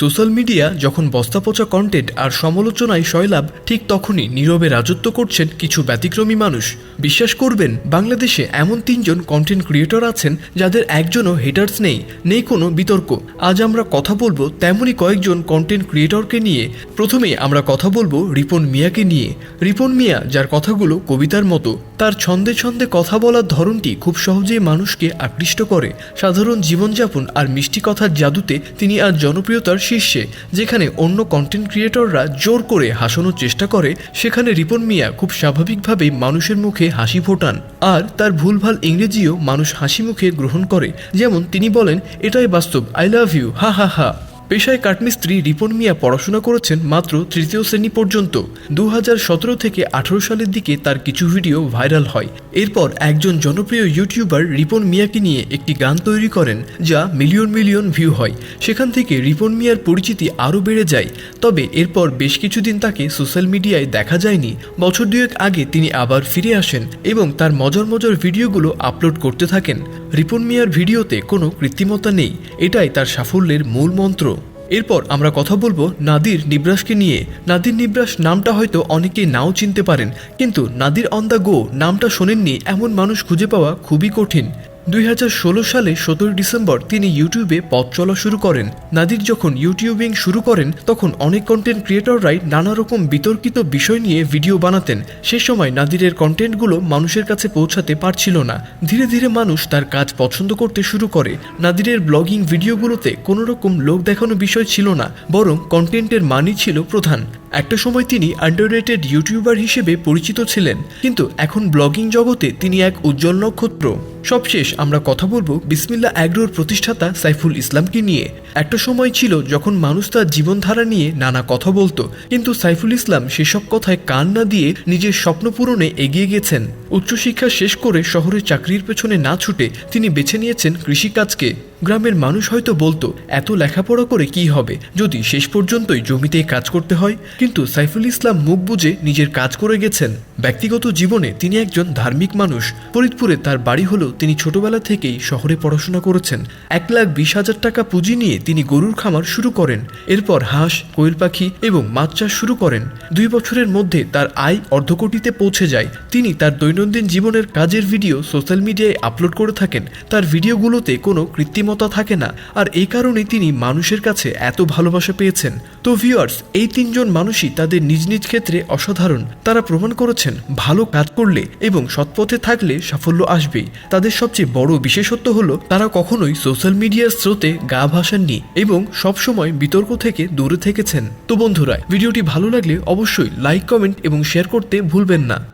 Social media যখন বস্তাপচা content আর সমালোচনায় সয়লাভ ঠিক তখনই নীরবে রাজত্ব করছেন কিছু ব্যতিক্রমী মানুষ। বিশ্বাস করবেন, বাংলাদেশে এমন তিনজন কন্টেন্ট ক্রিয়েটর আছেন যাদের একজনও হেটার্স নেই নেই কোনো বিতর্ক। আজ আমরা কথা বলব তেমনই কয়েকজন কন্টেন্ট ক্রিয়েটরকে নিয়ে। প্রথমেই আমরা কথা বলব রিপন মিয়াকে নিয়ে। রিপন মিয়া, যার কথাগুলো কবিতার মতো। তার ছন্দে ছন্দে কথা বলার ধরনটি খুব সহজেই মানুষকে আকৃষ্ট করে। সাধারণ জীবনযাপন আর মিষ্টি কথার জাদুতে তিনি আজ জনপ্রিয়তার শীর্ষে, যেখানে অন্য কন্টেন্ট ক্রিয়েটররা জোর করে হাসানোর চেষ্টা করে, সেখানে রিপন মিয়া খুব স্বাভাবিকভাবেই মানুষের মুখে হাসি ফোটান। আর তার ভুলভাল ইংরেজিও মানুষ হাসি মুখে গ্রহণ করে। যেমন তিনি বলেন, এটাই বাস্তব আই লাভ ইউ হা হা হা। পেশায় কাঠমিস্ত্রি রিপন মিয়া পড়াশোনা করেছেন মাত্র তৃতীয় শ্রেণি পর্যন্ত। দু হাজার সতেরো থেকে আঠারো সালের দিকে তার কিছু ভিডিও ভাইরাল হয়। এরপর একজন জনপ্রিয় ইউটিউবার রিপন মিয়াকে নিয়ে একটি গান তৈরি করেন, যা মিলিয়ন মিলিয়ন ভিউ হয়। সেখান থেকে রিপন মিয়ার পরিচিতি আরও বেড়ে যায়, তবে এরপর বেশ কিছুদিন তাকে সোশ্যাল মিডিয়ায় দেখা যায়নি। বছর দুয়েক আগে তিনি আবার ফিরে আসেন এবং তার মজার মজার ভিডিওগুলো আপলোড করতে থাকেন। রিপন মিয়ার ভিডিওতে কোনো কৃত্রিমতা নেই, এটাই তার সাফল্যের মূল মন্ত্র। এরপর আমরা কথা বলব নাদির নিব্রাসকে নিয়ে। নাদির নিব্রাস নামটা হয়তো অনেকেই নাও চিনতে পারেন, কিন্তু নাদির অন দ্য গো নামটা শোনেননি এমন মানুষ খুঁজে পাওয়া খুবই কঠিন। দুই হাজার ষোলো সালে সতেরোই ডিসেম্বর তিনি ইউটিউবে পথ চলা শুরু করেন। নাদির যখন ইউটিউবিং শুরু করেন, তখন অনেক কন্টেন্ট ক্রিয়েটররাই নানা রকম বিতর্কিত বিষয় নিয়ে ভিডিও বানাতেন। সে সময় নাদিরের কন্টেন্টগুলো মানুষের কাছে পৌঁছাতে পারছিল না। ধীরে ধীরে মানুষ তার কাজ পছন্দ করতে শুরু করে। নাদিরের ব্লগিং ভিডিওগুলোতে কোনো রকম লোক দেখানো বিষয় ছিল না, বরং কন্টেন্টের মানই ছিল প্রধান। একটা সময় তিনি আন্ডাররেটেড ইউটিউবার হিসেবে পরিচিত ছিলেন, কিন্তু এখন ব্লগিং জগতে তিনি এক উজ্জ্বল নক্ষত্র। সবশেষ আমরা কথা বলব বিসমিল্লা অ্যাগ্রোর প্রতিষ্ঠাতা সাইফুল ইসলামকে নিয়ে। একটা সময় ছিল যখন মানুষ তার জীবনধারা নিয়ে নানা কথা বলতো, কিন্তু সাইফুল ইসলাম সেসব কথায় কান না দিয়ে নিজের স্বপ্ন পূরণে এগিয়ে গেছেন। উচ্চশিক্ষা শেষ করে শহরে চাকরির পেছনে না ছুটে তিনি বেছে নিয়েছেন কৃষিকাজকে। গ্রামের মানুষ হয়তো বলতো, এত লেখাপড়া করে কি হবে? যদি শেষ পর্যন্তই জমিতে কাজ করতে হয় কিন্তু সাইফুল ইসলাম মুখ বুঝে নিজের কাজ করে গেছেন। ব্যক্তিগত জীবনে তিনি একজন ধার্মিক মানুষ। ফরিদপুরে তার বাড়ি হলেও তিনি ছোটবেলা থেকেই শহরে পড়াশোনা করেছেন। এক লাখ বিশ হাজার টাকা পুঁজি নিয়ে তিনি গরুর খামার শুরু করেন। এরপর হাঁস, কোয়েল পাখি এবং মাছ চাষ শুরু করেন। দুই বছরের মধ্যে তার আয় অর্ধকোটিতে পৌঁছে যায়। তিনি তার দৈনন্দিন জীবনের কাজের ভিডিও সোশ্যাল মিডিয়ায় আপলোড করে থাকেন। তার ভিডিওগুলোতে কোনো কৃত্রিমতা থাকে না। আর এই কারণে তিনি মানুষের কাছে এত ভালোবাসা পেয়েছেন। তো ভিউয়ার্স এই তিনজন মানুষই তাদের নিজ নিজ ক্ষেত্রে অসাধারণ। তারা প্রমাণ করেছেন ভালো কাজ করলে এবং সৎপথে থাকলে সাফল্য আসবেই। তাদের সবচেয়ে বড় বিশেষত্ব হলো, তারা কখনোই সোশ্যাল মিডিয়ার স্রোতে গা ভাসাননি এবং সবসময় বিতর্ক থেকে দূরে থেকেছেন। তো বন্ধুরা, ভিডিওটি ভালো লাগলে অবশ্যই লাইক, কমেন্ট এবং শেয়ার করতে ভুলবেন না।